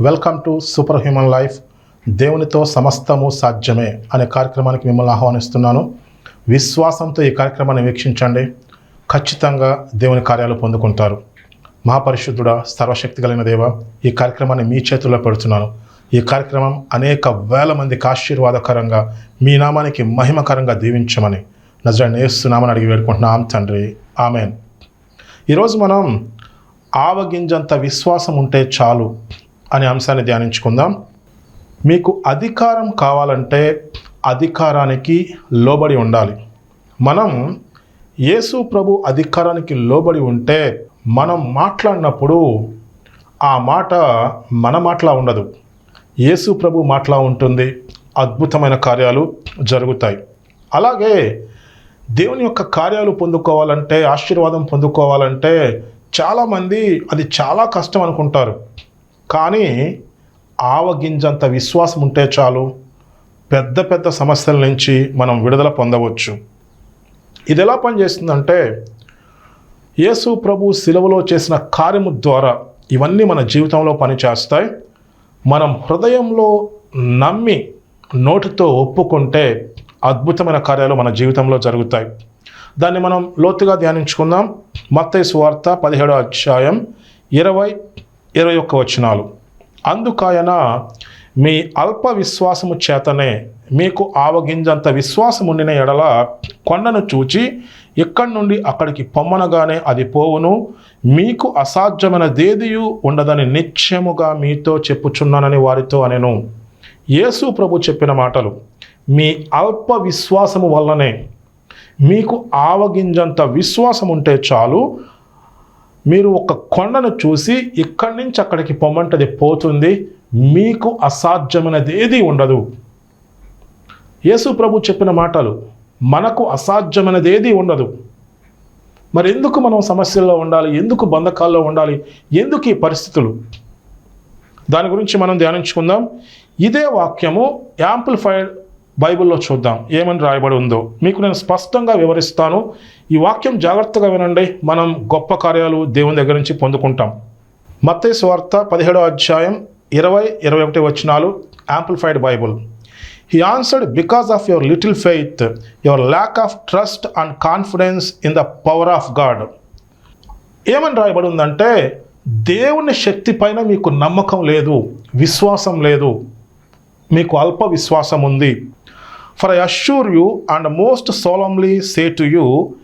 Welcome to super human life దేవునితో సమస్తము సాధ్యమే అనే కార్యక్రమానికి మిమ్మల్ని ఆహ్వానిస్తున్నాను. విశ్వాసంతో ఈ కార్యక్రమాన్ని వీక్షించండి. ఖచ్చితంగా దేవుని కార్యాలు పొందుకుంటారు. మహాపరిశుద్ధుడ సర్వశక్తి కలిగిన దేవ ఈ కార్యక్రమాన్ని మీ చేతుల్లో పెడుతున్నాను. ఈ కార్యక్రమం అనేక వేల మందికి ఆశీర్వాదకరంగా మీ నామానికి మహిమకరంగా దీవించమని నజరాన్ని నేస్తున్నామని అడిగి వేడుకుంటున్నాం తండ్రి. ఆమెన్. ఈరోజు మనం ఆవగింజంత విశ్వాసం ఉంటే చాలు. అనే అంశాన్ని ధ్యానించుకుందాం. మీకు అధికారం కావాలంటే అధికారానికి లోబడి ఉండాలి. మనం యేసు ప్రభు అధికారానికి లోబడి ఉంటే మనం మాట్లాడినప్పుడు ఆ మాట మన మాటలా ఉండదు. యేసు ప్రభు మాటలా ఉంటుంది. అద్భుతమైన కార్యాలు జరుగుతాయి. అలాగే దేవుని యొక్క కార్యాలు పొందుకోవాలంటే ఆశీర్వాదం పొందుకోవాలంటే చాలామంది అది చాలా కష్టం అనుకుంటారు. కానీ ఆవగింజంత విశ్వాసం ఉంటే చాలు. పెద్ద పెద్ద సమస్యల నుంచి మనం విడుదల పొందవచ్చు. ఇది ఎలా పనిచేస్తుందంటే యేసు ప్రభు శిలువలో చేసిన కార్యము ద్వారా ఇవన్నీ మన జీవితంలో పనిచేస్తాయి. మనం హృదయంలో నమ్మి నోటితో ఒప్పుకుంటే అద్భుతమైన కార్యాలు మన జీవితంలో జరుగుతాయి. దాన్ని మనం లోతుగా ధ్యానించుకుందాం. మత్తయ్య సువార్త పదిహేడో అధ్యాయం ఇరవై ఇరవై ఒక్క వచనాలు. అందుకాయన మీ అల్ప విశ్వాసము చేతనే మీకు ఆవగింజంత విశ్వాసం ఉండిన ఎడల కొండను చూచి ఇక్కడి నుండి అక్కడికి పొమ్మనగానే అది పోవును. మీకు అసాధ్యమైన దేదియు ఉండదని నిత్యముగా మీతో చెప్పుచున్నానని వారితో అనెను. యేసు ప్రభు చెప్పిన మాటలు మీ అల్ప విశ్వాసము వల్లనే మీకు ఆవగింజంత విశ్వాసం ఉంటే చాలు మీరు ఒక కొండను చూసి ఇక్కడి నుంచి అక్కడికి పొమ్మంటది పోతుంది మీకు అసాధ్యమైనది ఏది ఉండదు. యేసు ప్రభు చెప్పిన మాటలు మనకు అసాధ్యమైనది ఏది ఉండదు. మరి ఎందుకు మనం సమస్యల్లో ఉండాలి? ఎందుకు బంధకాల్లో ఉండాలి? ఎందుకు ఈ పరిస్థితులు? దాని గురించి మనం ధ్యానించుకుందాం. ఇదే వాక్యము యాంప్లిఫైడ్ బైబిల్లో చూద్దాం. ఏమని రాయబడి ఉందో. మీకు నేను స్పష్టంగా వివరిస్తాను. ఈ వాక్యం జాగ్రత్తగా వినండి. మనం గొప్ప కార్యాలు దేవుని దగ్గర నుంచి పొందుకుంటాం. మత్తే స్వార్త పదిహేడో అధ్యాయం ఇరవై ఇరవై ఒకటి వచనాలు amplified bible. He answered because of your little faith your lack of trust and confidence in the power of God ఏమని రాయబడి ఉందంటే దేవుని శక్తి పైన మీకు నమ్మకం లేదు విశ్వాసం లేదు. మీకు అల్ప విశ్వాసం ఉంది. For I assure you and most solemnly say to you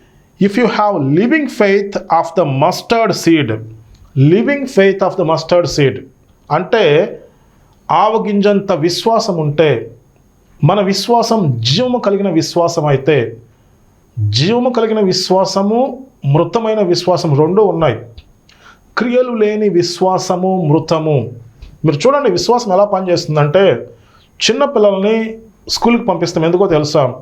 if you have living faith of the mustard seed living faith of the mustard seed అంటే ఆవగింజంత విశ్వాసం ఉంటే మన విశ్వాసం జీవము కలిగిన విశ్వాసం అయితే జీవము కలిగిన విశ్వాసము మృతమైన విశ్వాసం రెండు ఉన్నాయి. క్రియలు లేని విశ్వాసము మృతము. మీరు చూడండి విశ్వాసం ఎలా పనిచేస్తుందంటే చిన్న పిల్లల్ని స్కూల్కి పంపిస్తాం. ఎందుకో తెలుసా?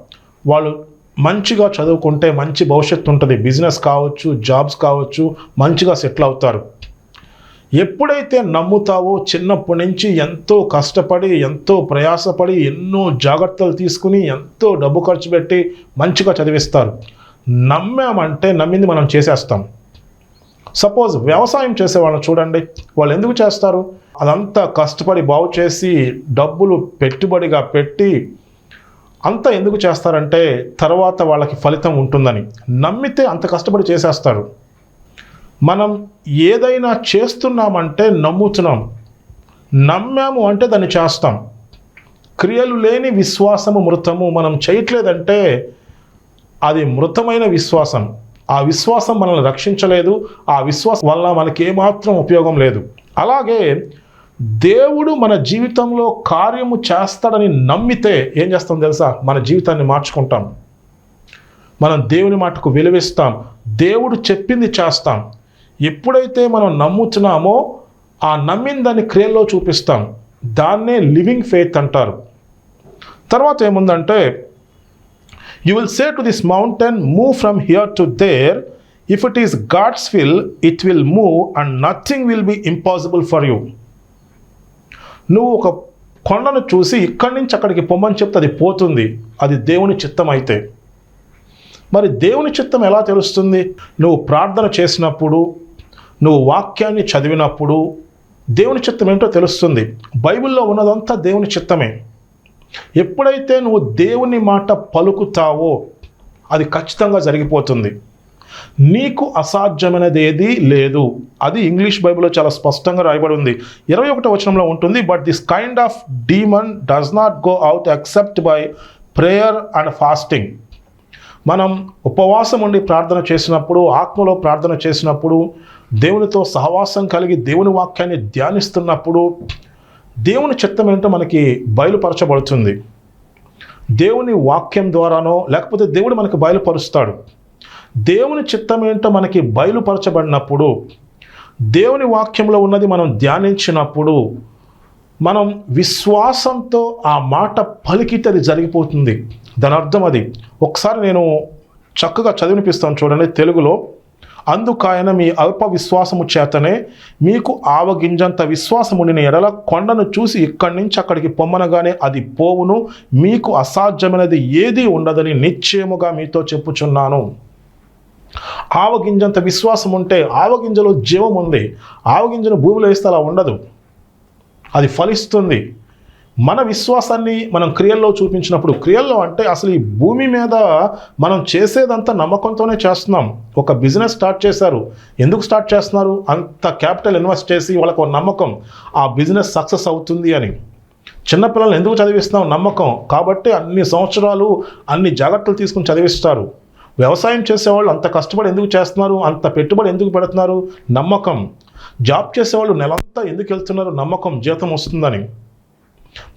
వాళ్ళు మంచిగా చదువుకుంటే మంచి భవిష్యత్తు ఉంటుంది. బిజినెస్ కావచ్చు జాబ్స్ కావచ్చు మంచిగా సెటిల్ అవుతారు. ఎప్పుడైతే నమ్ముతావో చిన్నప్పటి నుంచి ఎంతో కష్టపడి ఎంతో ప్రయాసపడి ఎన్నో జాగ్రత్తలు తీసుకుని ఎంతో డబ్బు ఖర్చు పెట్టి మంచిగా చదివిస్తారు. నమ్మామంటే నమ్మింది మనం చేసేస్తాం. సపోజ్ వ్యవసాయం చేసే వాళ్ళని చూడండి. వాళ్ళు ఎందుకు చేస్తారు? అదంతా కష్టపడి బాగు చేసి డబ్బులు పెట్టుబడిగా పెట్టి అంత ఎందుకు చేస్తారంటే తర్వాత వాళ్ళకి ఫలితం ఉంటుందని. నమ్మితే అంత కష్టపడి చేసేస్తారు. మనం ఏదైనా చేస్తున్నామంటే నమ్ముతున్నాం. నమ్మాము అంటే దాన్ని చేస్తాం. క్రియలు లేని విశ్వాసము మృతము మనం చేయట్లేదంటే అది మృతమైన విశ్వాసం. ఆ విశ్వాసం మనల్ని రక్షించలేదు. ఆ విశ్వాసం వల్ల మనకి ఏమాత్రం ఉపయోగం లేదు. అలాగే దేవుడు మన జీవితంలో కార్యము చేస్తాడని నమ్మితే ఏం చేస్తాం తెలుసా? మన జీవితాన్ని మార్చుకుంటాం. మనం దేవుని మాటకు విలువిస్తాం. దేవుడు చెప్పింది చేస్తాం. ఎప్పుడైతే మనం నమ్ముతున్నామో ఆ నమ్మిన దాన్ని క్రియల్లో చూపిస్తాం. దాన్నే లివింగ్ ఫెయిత్ అంటారు. తర్వాత ఏముందంటే you will say to this mountain move from here to there if it is God's will it will move and nothing will be impossible for you నువ్వు ఒక కొండను చూసి ఇక్కడి నుంచి అక్కడికి పొమ్మని చెప్తే అది పోతుంది. అది దేవుని చిత్తం అయితే. మరి దేవుని చిత్తం ఎలా తెలుస్తుంది? నువ్వు ప్రార్థన చేసినప్పుడు నువ్వు వాక్యాన్ని చదివినప్పుడు దేవుని చిత్తం ఏంటో తెలుస్తుంది. బైబిల్లో ఉన్నదంతా దేవుని చిత్తమే. ఎప్పుడైతే నువ్వు దేవుని మాట పలుకుతావో అది ఖచ్చితంగా జరిగిపోతుంది. నీకు అసాధ్యమైనది ఏది లేదు. అది ఇంగ్లీష్ బైబిల్లో చాలా స్పష్టంగా రాయబడి ఉంది. ఇరవై ఒకటో వచనంలో ఉంటుంది but this kind of demon does not go out except by prayer and fasting మనం ఉపవాసం ఉండి ప్రార్థన చేసినప్పుడు ఆత్మలో ప్రార్థన చేసినప్పుడు దేవునితో సహవాసం కలిగి దేవుని వాక్యాన్ని ధ్యానిస్తున్నప్పుడు దేవుని చిత్తం ఏంటో మనకి బయలుపరచబడుతుంది. దేవుని వాక్యం ద్వారానో లేకపోతే దేవుడు మనకి బయలుపరుస్తాడు. దేవుని చిత్తం ఏంటో మనకి బయలుపరచబడినప్పుడు దేవుని వాక్యంలో ఉన్నది మనం ధ్యానించినప్పుడు మనం విశ్వాసంతో ఆ మాట పలికితే అది జరిగిపోతుంది. దాని అర్థం అది. ఒకసారి నేను చక్కగా చదివినిపిస్తాను చూడండి తెలుగులో. అందుకాయన మీ అల్ప విశ్వాసము చేతనే మీకు ఆవగింజంత విశ్వాసముండిన ఎడల కొండను చూసి ఇక్కడి నుంచి అక్కడికి పొమ్మనగానే అది పోవును. మీకు అసాధ్యమైనది ఏది ఉండదని నిశ్చయముగా మీతో చెప్పుచున్నాను. ఆవగింజంత విశ్వాసం ఉంటే ఆవగింజలో జీవం ఉంది ఆవగింజను భూమిలో వేస్తే అలా ఉండదు. అది ఫలిస్తుంది. మన విశ్వాసాన్ని మనం క్రియల్లో చూపించినప్పుడు క్రియల్లో అంటే అసలు ఈ భూమి మీద మనం చేసేదంతా నమ్మకంతోనే చేస్తున్నాం. ఒక బిజినెస్ స్టార్ట్ చేశారు. ఎందుకు స్టార్ట్ చేస్తున్నారు? అంత క్యాపిటల్ ఇన్వెస్ట్ చేసి వాళ్ళకు ఒక నమ్మకం. ఆ బిజినెస్ సక్సెస్ అవుతుంది అని. చిన్నపిల్లల్ని ఎందుకు చదివిస్తున్నాం నమ్మకం. కాబట్టి అన్ని సంవత్సరాలు అన్ని జాగ్రత్తలు తీసుకుని చదివిస్తారు. వ్యవసాయం చేసేవాళ్ళు అంత కష్టపడి ఎందుకు చేస్తున్నారు? అంత పెట్టుబడి ఎందుకు పెడుతున్నారు? నమ్మకం. జాబ్ చేసేవాళ్ళు నెలంతా ఎందుకు వెళ్తున్నారు? నమ్మకం జీతం వస్తుందని.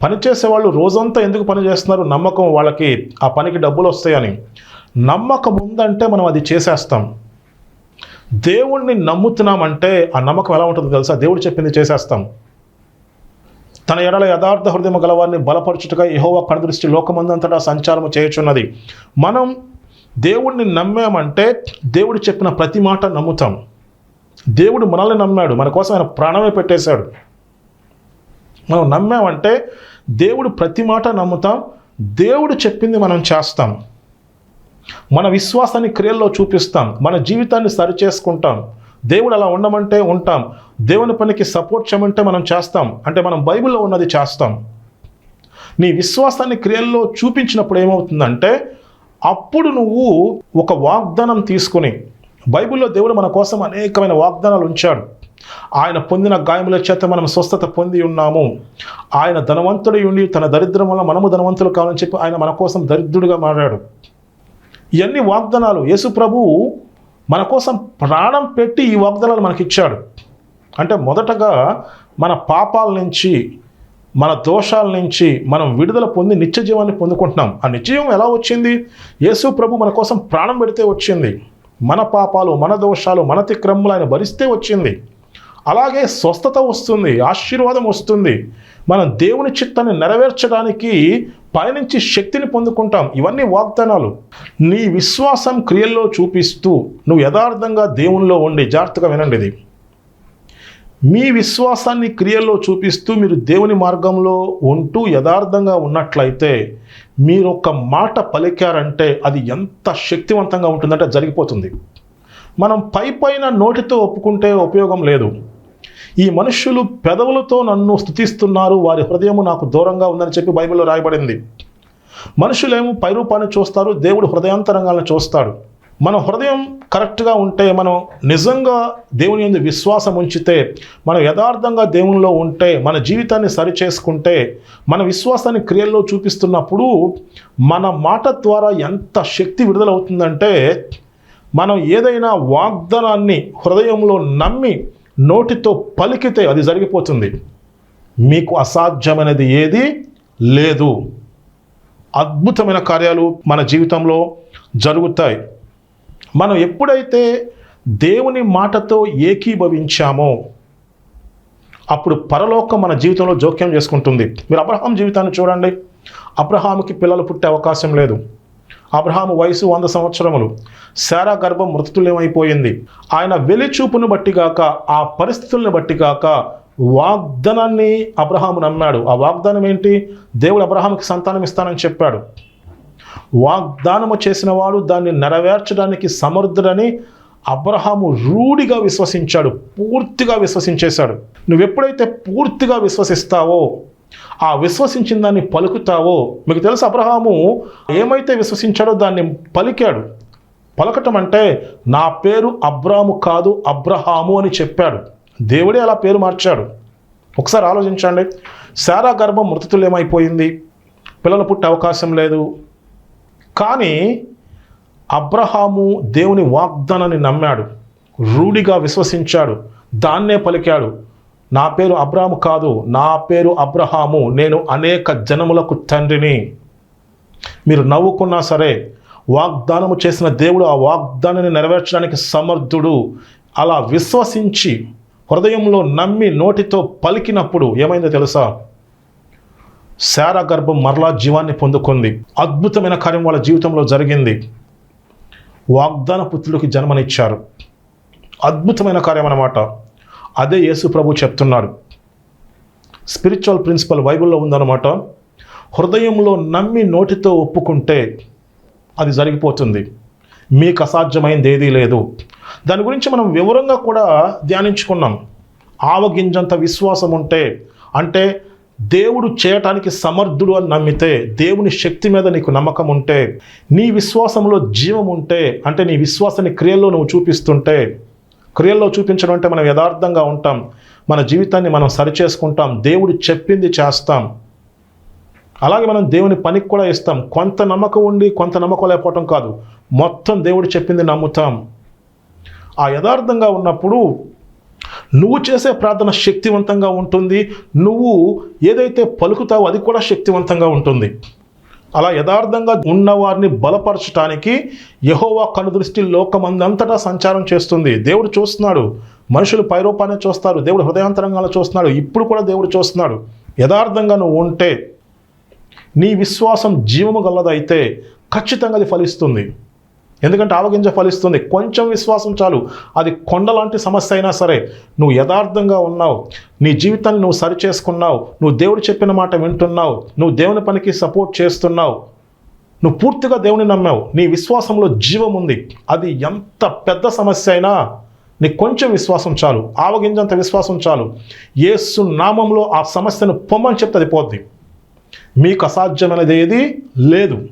పని చేసేవాళ్ళు రోజంతా ఎందుకు పని చేస్తున్నారు? నమ్మకం వాళ్ళకి ఆ పనికి డబ్బులు వస్తాయని. నమ్మకం ఉందంటే మనం అది చేసేస్తాం. దేవుణ్ణి నమ్ముతున్నామంటే ఆ నమ్మకం ఎలా ఉంటుందో తెలుసా? దేవుడు చెప్పింది చేసేస్తాం. తన ఎడల యథార్థ హృదయం గలవారిని బలపరచుటగా యహోవా కనుదృష్టి లోకమందంతటా సంచారము చేయుచున్నది. మనం దేవుణ్ణి నమ్మామంటే దేవుడు చెప్పిన ప్రతి మాట నమ్ముతాం. దేవుడు మనల్ని నమ్మాడు. మన కోసం ఆయన ప్రాణమే పెట్టేశాడు. మనం నమ్మామంటే దేవుడు ప్రతి మాట నమ్ముతాం. దేవుడు చెప్పింది మనం చేస్తాం. మన విశ్వాసాన్ని క్రియల్లో చూపిస్తాం. మన జీవితాన్ని సరిచేసుకుంటాం. దేవుడు అలా ఉండమంటే ఉంటాం. దేవుని పనికి సపోర్ట్ చేయమంటే మనం చేస్తాం. అంటే మనం బైబిల్లో ఉన్నది చేస్తాం. నీ విశ్వాసాన్ని క్రియల్లో చూపించినప్పుడు ఏమవుతుందంటే అప్పుడు నువ్వు ఒక వాగ్దానం తీసుకుని బైబిల్లో దేవుడు మన కోసం అనేకమైన వాగ్దానాలు ఉంచాడు. ఆయన పొందిన గాయముల చేత మనం స్వస్థత పొంది ఉన్నాము. ఆయన ధనవంతుడి ఉండి తన దరిద్రం వల్ల మనము ధనవంతులు కావాలని చెప్పి ఆయన మన కోసం దరిద్రుడిగా మారాడు. ఇవన్నీ వాగ్దానాలు యేసు ప్రభు మన కోసం ప్రాణం పెట్టి ఈ వాగ్దానాలు మనకి ఇచ్చాడు అంటే మొదటగా మన పాపాల నుంచి మన దోషాల నుంచి మనం విడుదల పొంది నిత్య జీవాన్ని పొందుకుంటున్నాం. ఆ నిత్య జీవం ఎలా వచ్చింది? యేసు ప్రభు మన కోసం ప్రాణం పెడితే వచ్చింది. మన పాపాలు మన దోషాలు మన తిక్రమ్ములు ఆయన భరిస్తే వచ్చింది. అలాగే స్వస్థత వస్తుంది ఆశీర్వాదం వస్తుంది. మనం దేవుని చిత్తాన్ని నెరవేర్చడానికి పైనుంచి శక్తిని పొందుకుంటాం. ఇవన్నీ వాగ్దానాలు. నీ విశ్వాసం క్రియల్లో చూపిస్తూ నువ్వు యథార్థంగా దేవునిలో ఉండి జాగ్రత్తగా వినండి ఇది. మీ విశ్వాసాన్ని క్రియల్లో చూపిస్తూ మీరు దేవుని మార్గంలో ఉంటూ యథార్థంగా ఉన్నట్లయితే మీరు ఒక మాట పలికారంటే అది ఎంత శక్తివంతంగా ఉంటుందంటే జరిగిపోతుంది. మనం పై పైన నోటితో ఒప్పుకుంటే ఉపయోగం లేదు. ఈ మనుషులు పెదవులతో నన్ను స్థుతిస్తున్నారు వారి హృదయము నాకు దూరంగా ఉందని చెప్పి బైబిల్లో రాయబడింది. మనుషులేమో పైరూపాన్ని చూస్తారు దేవుడు హృదయాంతరంగాలను చూస్తాడు. మన హృదయం కరెక్ట్గా ఉంటే మనం నిజంగా దేవుని ఎందు విశ్వాసం ఉంచితే మనం యథార్థంగా దేవునిలో ఉంటే మన జీవితాన్ని సరిచేసుకుంటే మన విశ్వాసాన్ని క్రియల్లో చూపిస్తున్నప్పుడు మన మాట ద్వారా ఎంత శక్తి విడుదలవుతుందంటే మనం ఏదైనా వాగ్దానాన్ని హృదయంలో నమ్మి నోటితో పలికితే అది జరిగిపోతుంది. మీకు అసాధ్యమైనది ఏది లేదు. అద్భుతమైన కార్యాలు మన జీవితంలో జరుగుతాయి. మనం ఎప్పుడైతే దేవుని మాటతో ఏకీభవించామో అప్పుడు పరలోకం మన జీవితంలో జోక్యం చేసుకుంటుంది. మీరు అబ్రహాం జీవితాన్ని చూడండి. అబ్రహాముకి పిల్లలు పుట్టే అవకాశం లేదు. అబ్రహాము వయసు వంద సంవత్సరములు. శారా గర్భం మృతులేమైపోయింది ఆయన వెలిచూపును బట్టి కాక ఆ పరిస్థితుల్ని బట్టి కాక వాగ్దానాన్ని అబ్రహాము నమ్మాడు. ఆ వాగ్దానం ఏంటి? దేవుడు అబ్రహాముకి సంతానం ఇస్తానని చెప్పాడు. వాగ్దానము చేసిన వాడు దాన్ని నెరవేర్చడానికి సమర్థుడని అబ్రహాము రూఢిగా విశ్వసించాడు పూర్తిగా విశ్వసించేశాడు. నువ్వు ఎప్పుడైతే పూర్తిగా విశ్వసిస్తావో ఆ విశ్వసించిన దాన్ని పలుకుతావో మీకు తెలుసు అబ్రహాము ఏమైతే విశ్వసించాడో దాన్ని పలికాడు. పలకటం అంటే నా పేరు అబ్రాము కాదు అబ్రహాము అని చెప్పాడు. దేవుడే అలా పేరు మార్చాడు. ఒకసారి ఆలోచించండి. శారా గర్భం మృతతుల్యమైపోయింది. పిల్లలు పుట్టే అవకాశం లేదు. కానీ అబ్రహాము దేవుని వాగ్దానాన్ని నమ్మాడు రూఢిగా విశ్వసించాడు దాన్నే పలికాడు. నా పేరు అబ్రాము కాదు నా పేరు అబ్రహాము నేను అనేక జనములకు తండ్రిని. మీరు నవ్వుకున్నా సరే వాగ్దానము చేసిన దేవుడు ఆ వాగ్దానాన్ని నెరవేర్చడానికి సమర్థుడు. అలా విశ్వసించి హృదయంలో నమ్మి నోటితో పలికినప్పుడు ఏమైందో తెలుసా? శారా గర్భం మరలా జీవాన్ని పొందుకుంది. అద్భుతమైన కార్యం వాళ్ళ జీవితంలో జరిగింది. వాగ్దాన పుత్రుడికి జన్మనిచ్చారు. అద్భుతమైన కార్యం అన్నమాట. అదే యేసు ప్రభు చెప్తున్నాడు. స్పిరిచువల్ ప్రిన్సిపల్ బైబిల్లో ఉందన్నమాట. హృదయంలో నమ్మి నోటితో ఒప్పుకుంటే అది జరిగిపోతుంది. మీకు అసాధ్యమైంది ఏదీ లేదు. దాని గురించి మనం వివరంగా కూడా ధ్యానించుకున్నాం. ఆవగింజంత విశ్వాసం ఉంటే అంటే దేవుడు చేయటానికి సమర్థుడు అని నమ్మితే దేవుని శక్తి మీద నీకు నమ్మకం ఉంటే నీ విశ్వాసంలో జీవం ఉంటే అంటే నీ విశ్వాసాన్ని క్రియల్లో నువ్వు చూపిస్తుంటే క్రియల్లో చూపించడం అంటే మనం యథార్థంగా ఉంటాం. మన జీవితాన్ని మనం సరిచేసుకుంటాం. దేవుడు చెప్పింది చేస్తాం. అలాగే మనం దేవుని పనికి కూడా ఇస్తాం. కొంత నమ్మకం ఉండి కొంత నమ్మకం లేకపోవటం కాదు. మొత్తం దేవుడు చెప్పింది నమ్ముతాం. ఆ యథార్థంగా ఉన్నప్పుడు నువ్వు చేసే ప్రార్థన శక్తివంతంగా ఉంటుంది. నువ్వు ఏదైతే పలుకుతావో అది కూడా శక్తివంతంగా ఉంటుంది. అలా యథార్థంగా ఉన్నవారిని బలపరచడానికి యహోవా కనుదృష్టి లోకమందంతటా సంచారం చేస్తుంది. దేవుడు చూస్తున్నాడు. మనుషులు పైరూపాన్ని చూస్తారు. దేవుడు హృదయాంతరంగాలు చూస్తున్నాడు. ఇప్పుడు కూడా దేవుడు చూస్తున్నాడు. యథార్థంగా నువ్వు ఉంటే నీ విశ్వాసం జీవము గలదైతే ఖచ్చితంగా అది ఫలిస్తుంది. ఎందుకంటే ఆవగింజ ఫలిస్తుంది కొంచెం విశ్వాసం చాలు. అది కొండలాంటి సమస్య అయినా సరే నువ్వు యథార్థంగా ఉన్నావు. నీ జీవితాన్ని నువ్వు సరి చేసుకున్నావు నువ్వు దేవుడు చెప్పిన మాట వింటున్నావు. నువ్వు దేవుని పనికి సపోర్ట్ చేస్తున్నావు. నువ్వు పూర్తిగా దేవుని నమ్మావు. నీ విశ్వాసంలో జీవం ఉంది. అది ఎంత పెద్ద సమస్య అయినా నీకు కొంచెం విశ్వాసం చాలు. ఆవగింజంత విశ్వాసం చాలు. ఏసు నామంలో ఆ సమస్యను పొమ్మని చెప్తే అది పోద్ది. మీకు అసాధ్యమైనది ఏది? లేదు.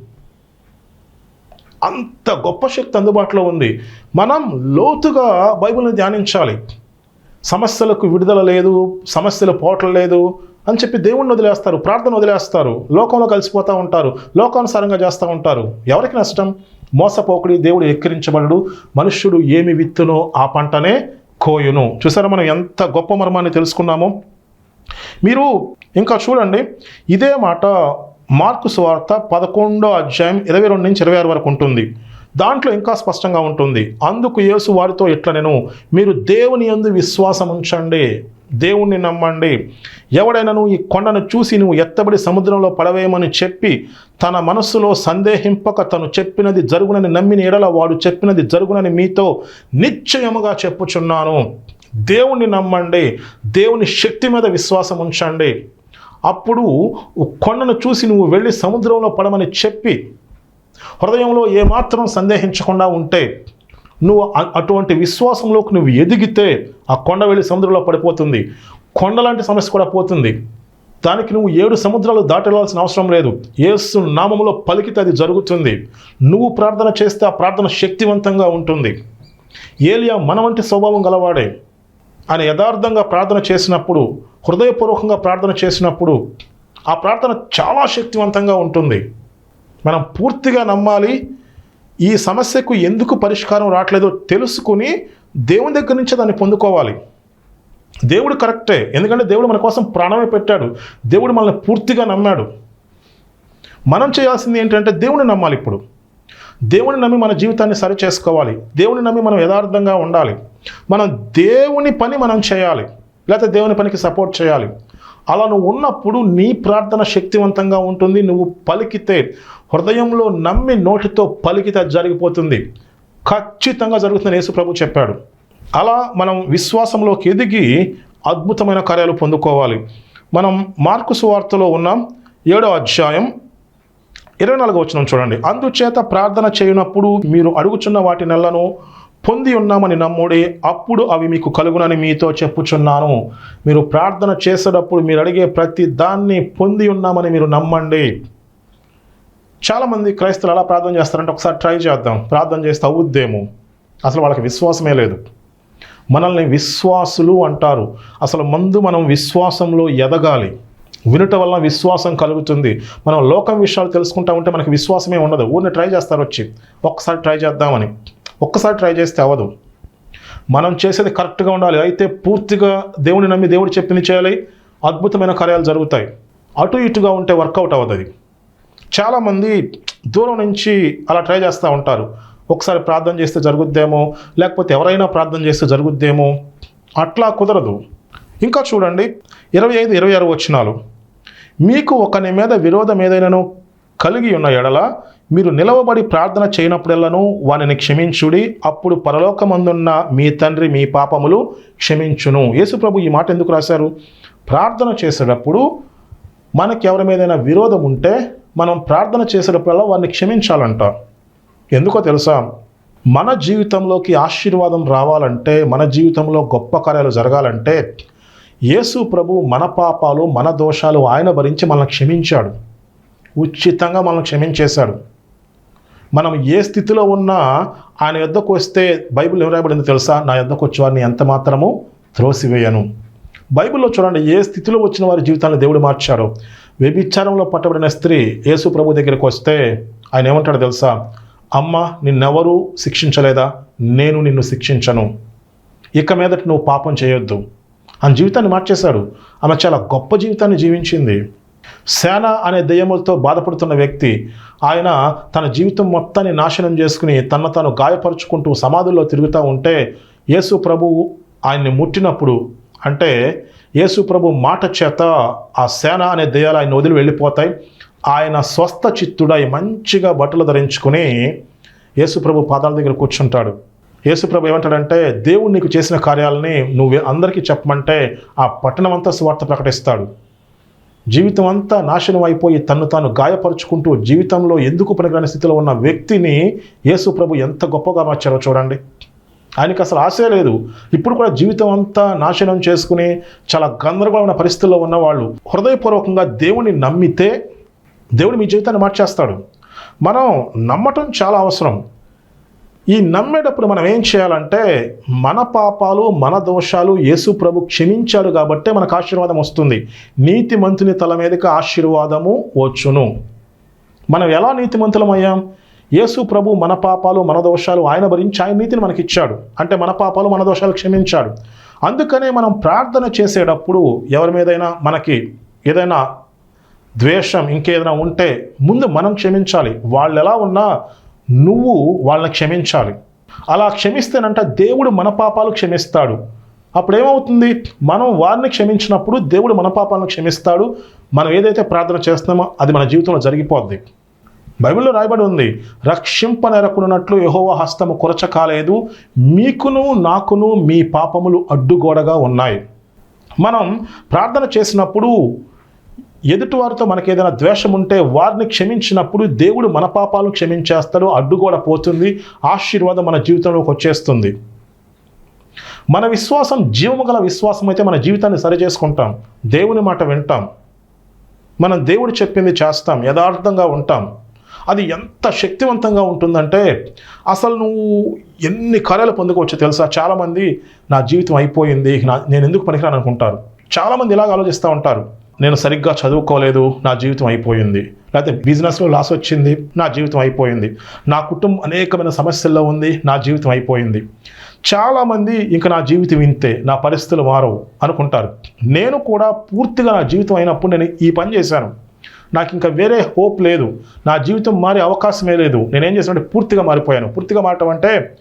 అంత గొప్ప శక్తి అందుబాటులో ఉంది. మనం లోతుగా బైబిల్ని ధ్యానించాలి. సమస్యలకు విడుదల లేదు సమస్యలు పోవటం లేదు అని చెప్పి దేవుణ్ణి వదిలేస్తారు ప్రార్థన వదిలేస్తారు లోకంలో కలిసిపోతూ ఉంటారు లోకానుసారంగా చేస్తూ ఉంటారు. ఎవరికి నష్టం? మోసపోకుడి దేవుడు ఎక్కిరించబడడు మనుష్యుడు ఏమి విత్తునో ఆ పంటనే కోయును. చూసారా మనం ఎంత గొప్ప మర్మాన్ని తెలుసుకున్నామో? మీరు ఇంకా చూడండి ఇదే మాట మార్కు సువార్త పదకొండో అధ్యాయం ఇరవై రెండు నుంచి ఇరవై ఆరు వరకు ఉంటుంది. దాంట్లో ఇంకా స్పష్టంగా ఉంటుంది. అందుకు యేసు వారితో ఇట్లా నేను మీరు దేవుని ఎందు విశ్వాసం ఉంచండి. దేవుణ్ణి నమ్మండి. ఎవడైనాను ఈ కొండను చూసి నువ్వు ఎత్తబడి సముద్రంలో పడవేయమని చెప్పి తన మనస్సులో సందేహింపక తను చెప్పినది జరుగునని నమ్మిన ఎడల వాడు చెప్పినది జరుగునని మీతో నిశ్చయముగా చెప్పుచున్నాను. దేవుణ్ణి నమ్మండి. దేవుని శక్తి మీద విశ్వాసం ఉంచండి. అప్పుడు కొండను చూసి నువ్వు వెళ్ళి సముద్రంలో పడమని చెప్పి హృదయంలో ఏమాత్రం సందేహించకుండా ఉంటే నువ్వు అటువంటి విశ్వాసంలోకి నువ్వు ఎదిగితే ఆ కొండ వెళ్ళి సముద్రంలో పడిపోతుంది. కొండ లాంటి సమస్య కూడా పోతుంది. దానికి నువ్వు ఏడు సముద్రాలు దాటలాల్సిన అవసరం లేదు. ఏసు నామంలో పలికితే అది జరుగుతుంది. నువ్వు ప్రార్థన చేస్తే ఆ ప్రార్థన శక్తివంతంగా ఉంటుంది. ఏలియా మన వంటి స్వభావం గలవాడే. ఆయన యథార్థంగా ప్రార్థన చేసినప్పుడు హృదయపూర్వకంగా ప్రార్థన చేసినప్పుడు ఆ ప్రార్థన చాలా శక్తివంతంగా ఉంటుంది. మనం పూర్తిగా నమ్మాలి ఈ సమస్యకు ఎందుకు పరిష్కారం రావట్లేదో తెలుసుకుని దేవుని దగ్గర నుంచి దాన్ని పొందుకోవాలి. దేవుడు కరెక్టే ఎందుకంటే దేవుడు మన కోసం ప్రాణమే పెట్టాడు. దేవుడు మనల్ని పూర్తిగా నమ్మాడు. మనం చేయాల్సింది ఏంటంటే దేవుడిని నమ్మాలి ఇప్పుడు. దేవుని నమ్మి మన జీవితాన్ని సరి చేసుకోవాలి దేవుని నమ్మి మనం యథార్థంగా ఉండాలి. మనం దేవుని పని మనం చేయాలి. లేకపోతే దేవుని పనికి సపోర్ట్ చేయాలి. అలా నువ్వు ఉన్నప్పుడు నీ ప్రార్థన శక్తివంతంగా ఉంటుంది. నువ్వు పలికితే హృదయంలో నమ్మి నోటితో పలికితే అది జరిగిపోతుంది. ఖచ్చితంగా జరుగుతుందని యేసు ప్రభు చెప్పాడు. అలా మనం విశ్వాసంలోకి ఎదిగి అద్భుతమైన కార్యాలు పొందుకోవాలి. మనం మార్కు సువార్తలో ఉన్న. ఏడో అధ్యాయం ఇరవై నాలుగు వచ్చిన చూడండి. అందుచేత ప్రార్థన చేయనప్పుడు మీరు అడుగుచున్న వాటి నెలను పొంది ఉన్నామని నమ్ముడి అప్పుడు అవి మీకు కలుగునని మీతో చెప్పుచున్నాను. మీరు ప్రార్థన చేసేటప్పుడు మీరు అడిగే ప్రతి దాన్ని పొంది ఉన్నామని మీరు నమ్మండి. చాలామంది క్రైస్తవులు అలా ప్రార్థన చేస్తారంటే ఒకసారి ట్రై చేద్దాం. ప్రార్థన చేస్తే అవుద్దేమో? అసలు వాళ్ళకి విశ్వాసమే లేదు. మనల్ని విశ్వాసులు అంటారు. అసలు ముందు మనం విశ్వాసంలో ఎదగాలి. వినుట వల్ల విశ్వాసం కలుగుతుంది. మనం లోకం విషయాలు తెలుసుకుంటా ఉంటే మనకి విశ్వాసమే ఉండదు. ఊరిని ట్రై చేస్తారు వచ్చి. ఒక్కసారి ట్రై చేద్దామని. ఒక్కసారి ట్రై చేస్తే అవ్వదు. మనం చేసేది కరెక్ట్గా ఉండాలి. అయితే పూర్తిగా దేవుని నమ్మి దేవుడు చెప్పింది చేయాలి. అద్భుతమైన కార్యాలు జరుగుతాయి. అటు ఇటుగా ఉంటే వర్కౌట్ అవ్వదు అది చాలామంది దూరం నుంచి అలా ట్రై చేస్తూ ఉంటారు. ఒకసారి ప్రార్థన చేస్తే జరుగుద్దేమో? లేకపోతే ఎవరైనా ప్రార్థన చేస్తే జరుగుద్దేమో? అట్లా కుదరదు. ఇంకా చూడండి. ఇరవై ఐదు ఇరవై ఆరు వచ్చినాలు మీకు ఒకని మీద విరోధం ఏదైనాను కలిగి ఉన్న ఎడల మీరు నిలవబడి ప్రార్థన చేయనప్పుడెల్లను వానిని క్షమించుడి. అప్పుడు పరలోకమందున్న మీ తండ్రి మీ పాపములు క్షమించును. యేసుప్రభు ఈ మాట ఎందుకు రాశారు? ప్రార్థన చేసేటప్పుడు మనకి ఎవరి మీదైనా విరోధం ఉంటే మనం ప్రార్థన చేసేటప్పుడల్లా వారిని క్షమించాలంట. ఎందుకో తెలుసా? మన జీవితంలోకి ఆశీర్వాదం రావాలంటే మన జీవితంలో గొప్ప కార్యాలు జరగాలంటే యేసు ప్రభు మన పాపాలు మన దోషాలు ఆయన భరించి మనల్ని క్షమించాడు. ఉచితంగా మనల్ని క్షమించేశాడు. మనం ఏ స్థితిలో ఉన్నా ఆయన యుద్ధకు వస్తే బైబిల్ ఏం రాయబడింది తెలుసా? నా యుద్ధకు వచ్చేవారిని ఎంత మాత్రము త్రోసివేయను. బైబిల్లో చూడండి ఏ స్థితిలో వచ్చిన వారి జీవితాన్ని దేవుడు మార్చాడు? వ్యభిచారంలో పట్టబడిన స్త్రీ యేసు ప్రభు దగ్గరికి వస్తే ఆయన ఏమంటాడు తెలుసా? అమ్మ నిన్నెవరూ శిక్షించలేదా? నేను నిన్ను శిక్షించను. ఇక మీదట నువ్వు పాపం చేయొద్దు. ఆమె జీవితాన్ని మార్చేశాడు ఆమె చాలా గొప్ప జీవితాన్ని జీవించింది. సేన అనే దయ్యములతో బాధపడుతున్న వ్యక్తి ఆయన తన జీవితం మొత్తాన్ని నాశనం చేసుకుని తన తాను గాయపరుచుకుంటూ సమాధుల్లో తిరుగుతూ ఉంటే యేసు ప్రభువు ఆయన్ని ముట్టినప్పుడు అంటే యేసు ప్రభు మాట చేత ఆ సేన అనే దయ్యాలు ఆయన వదిలి వెళ్ళిపోతాయి. ఆయన స్వస్థ చిత్తుడై మంచిగా బట్టలు ధరించుకుని యేసు ప్రభు పాదాల దగ్గర కూర్చుంటాడు. యేసుప్రభు ఏమంటాడంటే దేవుడు నీకు చేసిన కార్యాలని నువ్వు అందరికీ చెప్పమంటే ఆ పట్టణం అంతా స్వార్థ ప్రకటిస్తాడు. జీవితం అంతా నాశనం అయిపోయి తను తాను గాయపరుచుకుంటూ జీవితంలో ఎందుకు పనికిరాని స్థితిలో ఉన్న వ్యక్తిని యేసు ప్రభు ఎంత గొప్పగా మార్చారో చూడండి. ఆయనకి అసలు ఆశ లేదు. ఇప్పుడు కూడా జీవితం అంతా నాశనం చేసుకుని చాలా గందరగోళమైన పరిస్థితుల్లో ఉన్నవాళ్ళు హృదయపూర్వకంగా దేవుని నమ్మితే దేవుడు మీ జీవితాన్ని మార్చేస్తాడు. మనం నమ్మటం చాలా అవసరం. ఈ నమ్మేటప్పుడు మనం ఏం చేయాలంటే మన పాపాలు మన దోషాలు యేసు ప్రభు క్షమించాడు కాబట్టే మనకు ఆశీర్వాదం వస్తుంది. నీతి మంతుని తల మీదకి ఆశీర్వాదము వచ్చును. మనం ఎలా నీతిమంతులం అయ్యాం? యేసు ప్రభు మన పాపాలు మన దోషాలు ఆయన భరించి ఆయన నీతిని మనకి ఇచ్చాడు. అంటే మన పాపాలు మన దోషాలు క్షమించాడు. అందుకనే మనం ప్రార్థన చేసేటప్పుడు ఎవరి మీదైనా మనకి ఏదైనా ద్వేషం ఇంకేదైనా ఉంటే ముందు మనం క్షమించాలి. వాళ్ళు ఎలా ఉన్నా నువ్వు వాళ్ళని క్షమించాలి. అలా క్షమిస్తేనంట దేవుడు మన పాపాలు క్షమిస్తాడు. అప్పుడు ఏమవుతుంది మనం వారిని క్షమించినప్పుడు దేవుడు మన పాపాలను క్షమిస్తాడు. మనం ఏదైతే ప్రార్థన చేస్తున్నామో అది మన జీవితంలో జరిగిపోద్ది. బైబిల్లో రాయబడి ఉంది రక్షింపనెరకున్నట్లు యహోవ హస్తము కొరచ కాలేదు మీకును నాకును మీ పాపములు అడ్డుగోడగా ఉన్నాయి. మనం ప్రార్థన చేసినప్పుడు ఎదుటివారితో మనకి ఏదైనా ద్వేషం ఉంటే వారిని క్షమించినప్పుడు దేవుడు మన పాపాలను క్షమించేస్తాడు అడ్డుగోడ పోతుంది ఆశీర్వాదం మన జీవితంలోకి వచ్చేస్తుంది. మన విశ్వాసం జీవము గల విశ్వాసం అయితే మన జీవితాన్ని సరి చేసుకుంటాం. దేవుని మాట వింటాం. మనం దేవుడు చెప్పింది చేస్తాం యథార్థంగా ఉంటాం. అది ఎంత శక్తివంతంగా ఉంటుందంటే అసలు నువ్వు ఎన్ని కార్యాలు పొందుకోవచ్చో తెలుసా? చాలామంది నా జీవితం అయిపోయింది నా నేను ఎందుకు పనికిరాను అనుకుంటారు చాలామంది ఇలాగ ఆలోచిస్తూ ఉంటారు. నేను సరిగ్గా చదువుకోలేదు నా జీవితం అయిపోయింది. లేకపోతే బిజినెస్లో లాస్ వచ్చింది నా జీవితం అయిపోయింది. నా కుటుంబం అనేకమైన సమస్యల్లో ఉంది నా జీవితం అయిపోయింది. చాలామంది ఇంకా నా జీవితం ఇంతే నా పరిస్థితులు మారవు అనుకుంటారు. నేను కూడా పూర్తిగా నా జీవితం అయినప్పుడు నేను ఈ పని చేశాను. నాకు ఇంకా వేరే హోప్ లేదు. నా జీవితం మారే అవకాశమే లేదు. నేనేం చేశానంటే పూర్తిగా మారిపోయాను. పూర్తిగా మారటం అంటే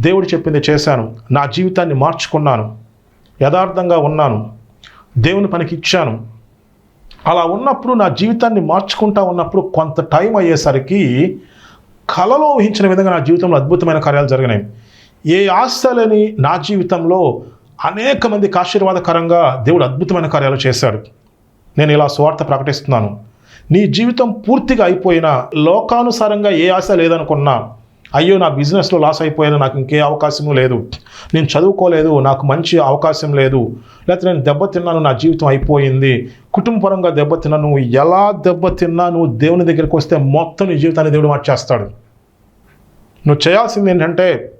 దేవుడు చెప్పింది చేశాను. నా జీవితాన్ని మార్చుకున్నాను. యథార్థంగా ఉన్నాను. దేవుని పనికి ఇచ్చాను. అలా ఉన్నప్పుడు నా జీవితాన్ని మార్చుకుంటా ఉన్నప్పుడు కొంత టైం అయ్యేసరికి కలలో ఊహించిన విధంగా నా జీవితంలో అద్భుతమైన కార్యాలు జరిగినాయి. ఏ ఆశ లేని నా జీవితంలో అనేక మందికి ఆశీర్వాదకరంగా దేవుడు అద్భుతమైన కార్యాలు చేశాడు. నేను ఇలా స్వార్థ ప్రకటిస్తున్నాను. నీ జీవితం పూర్తిగా అయిపోయినా లోకానుసారంగా ఏ ఆశ లేదనుకున్నా అయ్యో నా బిజినెస్లో లాస్ అయిపోయాను నాకు ఇంకే అవకాశము లేదు. నేను చదువుకోలేదు నాకు మంచి అవకాశం లేదు. లేకపోతే నేను దెబ్బతిన్నాను నా జీవితం అయిపోయింది. కుటుంబపరంగా దెబ్బతిన్నా నువ్వు ఎలా దెబ్బతిన్నా నువ్వు దేవుని దగ్గరికి వస్తే మొత్తం నీ జీవితాన్ని దేవుడు మార్చేస్తాడు. నువ్వు చేయాల్సింది ఏంటంటే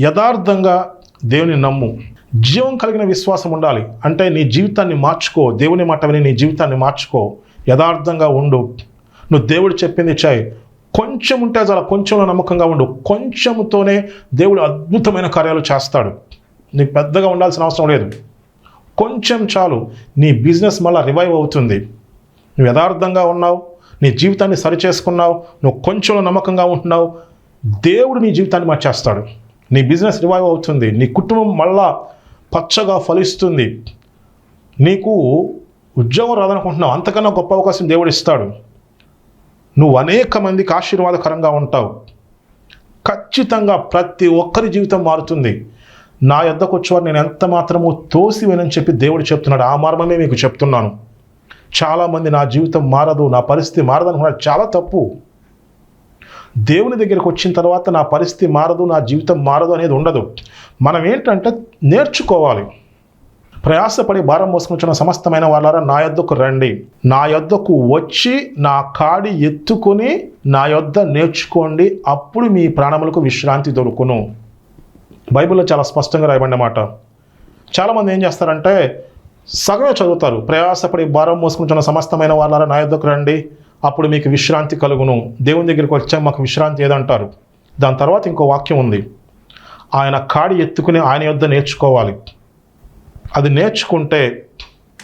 యథార్థంగా దేవుని నమ్ము. జీవం కలిగిన విశ్వాసం ఉండాలి. అంటే నీ జీవితాన్ని మార్చుకో. దేవుని మాట విని నీ జీవితాన్ని మార్చుకో. యథార్థంగా ఉండు. నువ్వు దేవుడు చెప్పింది చాయ్. కొంచెం ఉంటే చాలా కొంచెంలో నమ్మకంగా ఉండు. కొంచెంతోనే దేవుడు అద్భుతమైన కార్యాలు చేస్తాడు. నీకు పెద్దగా ఉండాల్సిన అవసరం లేదు. కొంచెం చాలు నీ బిజినెస్ మళ్ళీ రివైవ్ అవుతుంది. నువ్వు యథార్థంగా ఉన్నావు నీ జీవితాన్ని సరిచేసుకున్నావు నువ్వు కొంచెంలో నమ్మకంగా ఉంటున్నావు. దేవుడు నీ జీవితాన్ని మార్చేస్తాడు. నీ బిజినెస్ రివైవ్ అవుతుంది. నీ కుటుంబం మళ్ళా పచ్చగా ఫలిస్తుంది. నీకు ఉద్యోగం రాదనుకుంటున్నావు. అంతకన్నా గొప్ప అవకాశం దేవుడు ఇస్తాడు. నువ్వు అనేక మందికి ఆశీర్వాదకరంగా ఉంటావు. ఖచ్చితంగా ప్రతి ఒక్కరి జీవితం మారుతుంది. నా యొద్దకు వచ్చేవారు నేను ఎంత మాత్రమూ తోసివేనని చెప్పి దేవుడు చెప్తున్నాడు. ఆ మార్గమే మీకు చెప్తున్నాను. చాలామంది నా జీవితం మారదు నా పరిస్థితి మారదు అనుకున్నారు. చాలా తప్పు. దేవుని దగ్గరికి వచ్చిన తర్వాత నా పరిస్థితి మారదు నా జీవితం మారదు అనేది ఉండదు. మనం ఏంటంటే నేర్చుకోవాలి. ప్రయాసపడి భారం మోసుకుంటున్న సమస్తమైన వాళ్ళారా నా యొద్దకు రండి. నా యొద్దకు వచ్చి నా కాడి ఎత్తుకొని నా యొద్ద నేర్చుకోండి. అప్పుడు మీ ప్రాణములకు విశ్రాంతి దొరుకును. బైబిల్లో చాలా స్పష్టంగా రాయబడిన మాట. చాలామంది ఏం చేస్తారంటే సగమే చదువుతారు. ప్రయాసపడి భారం మోసుకుంటున్న సమస్తమైన వాళ్ళారా నా యొద్దకు రండి. అప్పుడు మీకు విశ్రాంతి కలుగును. దేవుని దగ్గరికి వచ్చాక మాకు విశ్రాంతి ఏదంటారు? దాని తర్వాత ఇంకో వాక్యం ఉంది. ఆయన కాడి ఎత్తుకుని ఆయన యొద్ద నేర్చుకోవాలి. అది నేర్చుకుంటే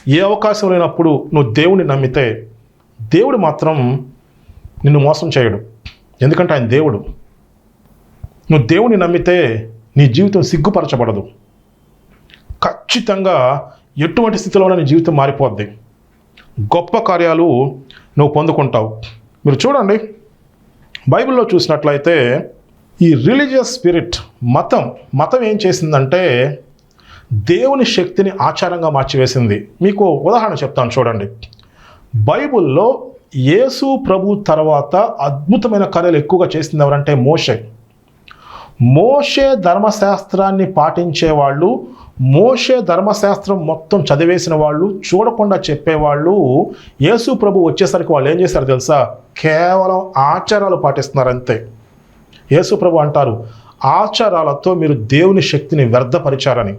ఏ అవకాశం లేనప్పుడు నువ్వు దేవుని నమ్మితే దేవుడు మాత్రం నిన్ను మోసం చేయడు. ఎందుకంటే ఆయన దేవుడు. నువ్వు దేవుని నమ్మితే నీ జీవితం సిగ్గుపరచబడదు. ఖచ్చితంగా ఎటువంటి స్థితిలోనే నీ జీవితం మారిపోద్ది. గొప్ప కార్యాలు నువ్వు పొందుకుంటావు. మీరు చూడండి. బైబిల్లో చూసినట్లయితే ఈ రిలీజియస్ స్పిరిట్ మతం మతం ఏం చేసిందంటే దేవుని శక్తిని ఆచారంగా మార్చివేసింది. మీకు ఉదాహరణ చెప్తాను చూడండి. బైబిల్లో యేసు ప్రభు తర్వాత అద్భుతమైన కార్యాలు ఎక్కువగా చేసింది ఎవరంటే మోషే. మోషే ధర్మశాస్త్రాన్ని పాటించే వాళ్ళు మోషే ధర్మశాస్త్రం మొత్తం చదివేసిన వాళ్ళు చూడకుండా చెప్పేవాళ్ళు యేసు ప్రభు వచ్చేసరికి వాళ్ళు ఏం చేశారు తెలుసా? కేవలం ఆచారాలు పాటిస్తున్నారు అంతే యేసు ప్రభు అంటారు ఆచారాలతో మీరు దేవుని శక్తిని వ్యర్థపరిచారని.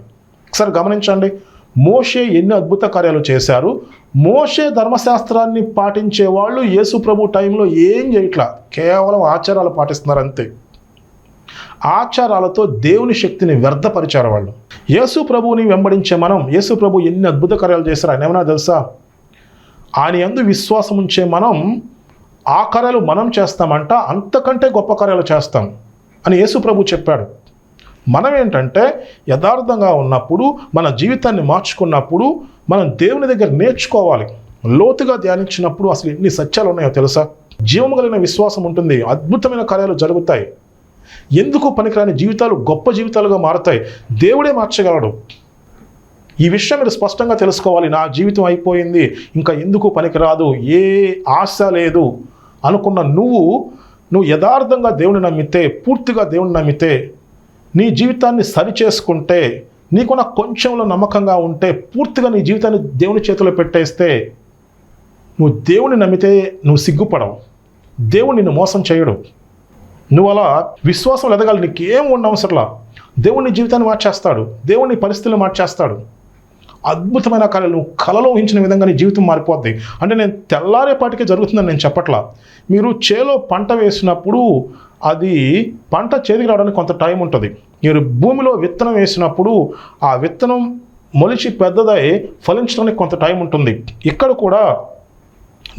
ఒకసారి గమనించండి. మోషే ఎన్ని అద్భుత కార్యాలు చేశారు. మోషే ధర్మశాస్త్రాన్ని పాటించే వాళ్ళు యేసు ప్రభు టైంలో ఏం చేయట్లా? కేవలం ఆచారాలు పాటిస్తున్నారు అంతే. ఆచారాలతో దేవుని శక్తిని వ్యర్థపరిచారు వాళ్ళు. యేసు ప్రభువుని వెంబడించే మనం యేసు ప్రభు ఎన్ని అద్భుత కార్యాలు చేశారు ఆయన ఏమైనా తెలుసా? ఆయన ఎందు విశ్వాసం ఉంచే మనం ఆ కార్యాలు మనం చేస్తామంట అంతకంటే గొప్ప కార్యాలు చేస్తాం అని యేసు ప్రభు చెప్పాడు. మనం ఏంటంటే యథార్థంగా ఉన్నప్పుడు మన జీవితాన్ని మార్చుకున్నప్పుడు మనం దేవుని దగ్గర నేర్చుకోవాలి. లోతుగా ధ్యానించినప్పుడు అసలు ఎన్ని సత్యాలు ఉన్నాయో తెలుసా? జీవం కలిగిన విశ్వాసం ఉంటుంది. అద్భుతమైన కార్యాలు జరుగుతాయి. ఎందుకు పనికిరాని జీవితాలు గొప్ప జీవితాలుగా మారుతాయి? దేవుడే మార్చగలడు. ఈ విషయం మీరు స్పష్టంగా తెలుసుకోవాలి. నా జీవితం అయిపోయింది. ఇంకా ఎందుకు పనికిరాదు? ఏ ఆశ లేదు. అనుకున్న నువ్వు నువ్వు యథార్థంగా దేవుని నమ్మితే పూర్తిగా దేవుని నమ్మితే నీ జీవితాన్ని సరి చేసుకుంటే నీకున్న కొంచెంలో నమ్మకంగా ఉంటే పూర్తిగా నీ జీవితాన్ని దేవుని చేతిలో పెట్టేస్తే నువ్వు దేవుని నమ్మితే నువ్వు సిగ్గుపడవు. దేవుడు నిన్ను మోసం చేయడు. నువ్వు అలా విశ్వాసం ఎదగాలి నీకేం ఉండవు అవసరంలా. నీ జీవితాన్ని మార్చేస్తాడు. దేవుడు పరిస్థితులు మార్చేస్తాడు. అద్భుతమైన కార్యాలు నువ్వు కలలో ఊహించిన విధంగా నీ జీవితం మారిపోద్ది. అంటే నేను తెల్లారేపాటికే జరుగుతుందని నేను చెప్పట్లా. మీరు చేలో పంట వేసినప్పుడు అది పంట చేతికి రావడానికి కొంత టైం ఉంటుంది. మీరు భూమిలో విత్తనం వేసినప్పుడు ఆ విత్తనం మొలిచి పెద్దదై ఫలించడానికి కొంత టైం ఉంటుంది. ఇక్కడ కూడా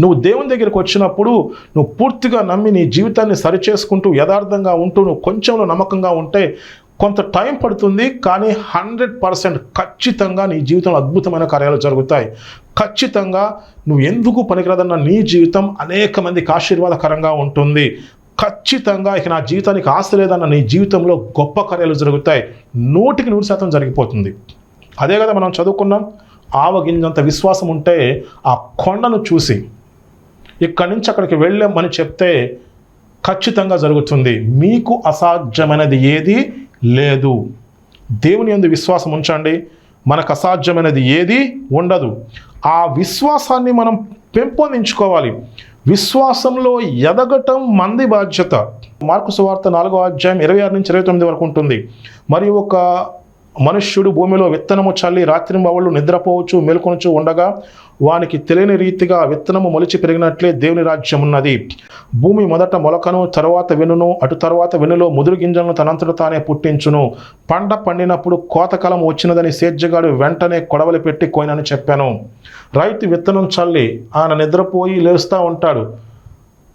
నువ్వు దేవుని దగ్గరికి వచ్చినప్పుడు నువ్వు పూర్తిగా నమ్మి నీ జీవితాన్ని సరిచేసుకుంటూ యథార్థంగా ఉంటూ నువ్వు కొంచెంలో నమ్మకంగా ఉంటే కొంత టైం పడుతుంది కానీ హండ్రెడ్ పర్సెంట్ ఖచ్చితంగా నీ జీవితంలో అద్భుతమైన కార్యాలు జరుగుతాయి. ఖచ్చితంగా నువ్వు ఎందుకు పనికిరాదన్న నీ జీవితం అనేక మందికి ఆశీర్వాదకరంగా ఉంటుంది. ఖచ్చితంగా ఇక నా జీవితానికి ఆశ లేదన్న నీ జీవితంలో గొప్ప కార్యాలు జరుగుతాయి. నూటికి నూరు శాతం జరిగిపోతుంది. అదే కదా మనం చదువుకున్నాం. ఆవగింజంత విశ్వాసం ఉంటే ఆ కొండను చూసి ఇక్కడి నుంచి అక్కడికి వెళ్ళామని చెప్తే ఖచ్చితంగా జరుగుతుంది. మీకు అసాధ్యమైనది ఏది లేదు. దేవుని ఎందు విశ్వాసం ఉంచండి. మనకు అసాధ్యమైనది ఏది ఉండదు. ఆ విశ్వాసాన్ని మనం పెంపొందించుకోవాలి. విశ్వాసంలో ఎదగటం మంది బాధ్యత. మార్కు సువార్త నాలుగో అధ్యాయం ఇరవై ఆరు నుంచి ఇరవై తొమ్మిది వరకు ఉంటుంది. మరియు ఒక మనుష్యుడు భూమిలో విత్తనము చల్లి రాత్రి బవళ్ళు నిద్రపోవచ్చు మేల్కొనచ్చు ఉండగా వానికి తెలియని రీతిగా విత్తనము మొలిచి పెరిగినట్లే దేవుని రాజ్యం ఉన్నది. భూమి మొదట మొలకను తరువాత వెనును అటు తరువాత వెనులో ముదురు గింజలను తనంతట తానే పుట్టించును. పంట పండినప్పుడు కోతకాలం వచ్చినదని సేద్యగాడు వెంటనే కొడవలి పెట్టి కోయినని చెప్పాను. రైతు విత్తనం చల్లి ఆయన నిద్రపోయి లేస్తూ ఉంటాడు.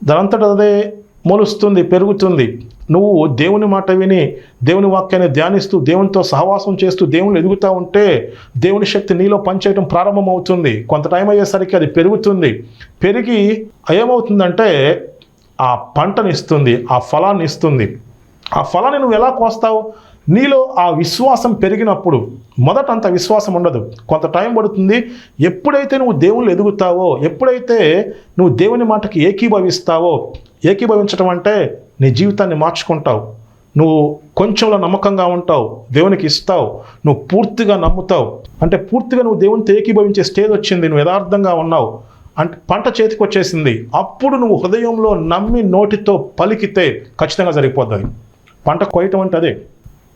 దానంతటదే మొలుస్తుంది పెరుగుతుంది. నువ్వు దేవుని మాట విని దేవుని వాక్యాన్ని ధ్యానిస్తూ దేవునితో సహవాసం చేస్తూ దేవుని ఎదుగుతూ ఉంటే దేవుని శక్తి నీలో పనిచేయడం ప్రారంభమవుతుంది. కొంత టైం అయ్యేసరికి అది పెరుగుతుంది. పెరిగి ఏమవుతుందంటే ఆ పంటని ఇస్తుంది ఆ ఫలాన్ని ఇస్తుంది. ఆ ఫలాన్ని నువ్వు ఎలా కోస్తావు? నీలో ఆ విశ్వాసం పెరిగినప్పుడు. మొదట అంత విశ్వాసం ఉండదు. కొంత టైం పడుతుంది. ఎప్పుడైతే నువ్వు దేవుళ్ళు ఎదుగుతావో ఎప్పుడైతే నువ్వు దేవుని మాటకి ఏకీభవిస్తావో ఏకీభవించడం అంటే నీ జీవితాన్ని మార్చుకుంటావు. నువ్వు కొంచెంలో నమ్మకంగా ఉంటావు దేవునికి ఇస్తావు నువ్వు పూర్తిగా నమ్ముతావు. అంటే పూర్తిగా నువ్వు దేవునితో ఏకీభవించే స్టేజ్ వచ్చింది నువ్వు యథార్థంగా ఉన్నావు. అంటే పంట చేతికి వచ్చేసింది. అప్పుడు నువ్వు హృదయంలో నమ్మి నోటితో పలికితే ఖచ్చితంగా జరిగిపోతుంది పంట కోయటం అంటే అదే.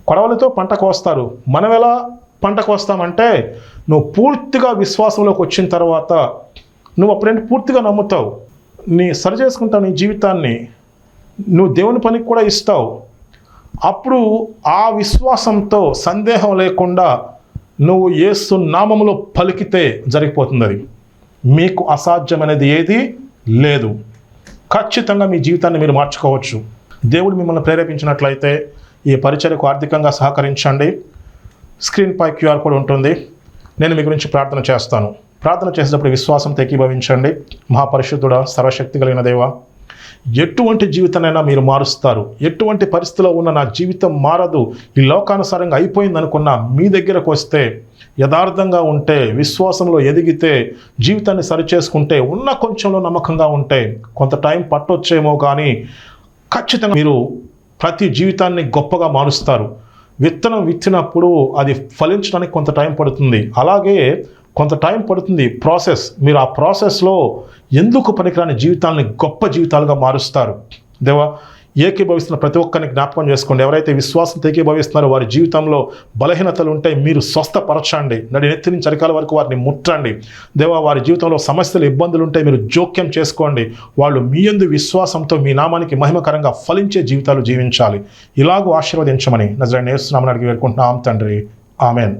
కొడవలతో పంట కోస్తారు. మనం ఎలా పంట కోస్తామంటే నువ్వు పూర్తిగా విశ్వాసంలోకి వచ్చిన తర్వాత నువ్వు అప్పుడేంటి పూర్తిగా నమ్ముతావు. నీ సరి చేసుకుంటావు నీ జీవితాన్ని నువ్వు దేవుని పనికి కూడా ఇస్తావు. అప్పుడు ఆ విశ్వాసంతో సందేహం లేకుండా నువ్వు ఏసు నామములో పలికితే జరిగిపోతుంది అది. మీకు అసాధ్యమనేది ఏది లేదు. ఖచ్చితంగా మీ జీవితాన్ని మీరు మార్చుకోవచ్చు. దేవుడు మిమ్మల్ని ప్రేరేపించినట్లయితే ఈ పరిచర్యకు ఆర్థికంగా సహకరించండి. స్క్రీన్పై క్యూఆర్ కోడ్ ఉంటుంది. నేను మీ గురించి ప్రార్థన చేస్తాను. ప్రార్థన చేసేటప్పుడు విశ్వాసం తెకీభవించండి మహాపరిశుద్ధుడ సర్వశక్తి కలిగిన దేవ ఎటువంటి జీవితానైనా మీరు మారుస్తారు. ఎటువంటి పరిస్థితిలో ఉన్న నా జీవితం మారదు. ఈ లోకానుసారంగా అయిపోయింది అనుకున్న మీ దగ్గరకు వస్తే యథార్థంగా ఉంటే విశ్వాసంలో ఎదిగితే జీవితాన్ని సరిచేసుకుంటే ఉన్న కొంచెంలో నమ్మకంగా ఉంటే కొంత టైం పట్టొచ్చేమో కానీ ఖచ్చితంగా మీరు ప్రతి జీవితాన్ని గొప్పగా మారుస్తారు. విత్తనం విత్తినప్పుడు అది ఫలించడానికి కొంత టైం పడుతుంది. అలాగే కొంత టైం పడుతుంది. ప్రాసెస్. మీరు ఆ ప్రాసెస్లో ఎందుకు పనికిరాని జీవితాలని గొప్ప జీవితాలుగా మారుస్తారు? దేవా ఏకీభవిస్తున్న ప్రతి ఒక్కరిని జ్ఞాపకం చేసుకోండి. ఎవరైతే విశ్వాసం ఏకీభవిస్తున్నారో వారి జీవితంలో బలహీనతలు ఉంటే మీరు స్వస్థపరచండి. నడి నెత్తి నుంచి చరికాల వరకు వారిని ముట్టండి. దేవా వారి జీవితంలో సమస్యలు ఇబ్బందులు ఉంటే మీరు జోక్యం చేసుకోండి. వాళ్ళు మీ యందు విశ్వాసంతో మీ నామానికి మహిమకరంగా ఫలించే జీవితాలు జీవించాలి. ఇలాగూ ఆశీర్వదించమని నజరాన్ని నేస్తున్నామని అడిగి వేడుకుంటున్నాం తండ్రి. ఆమెన్.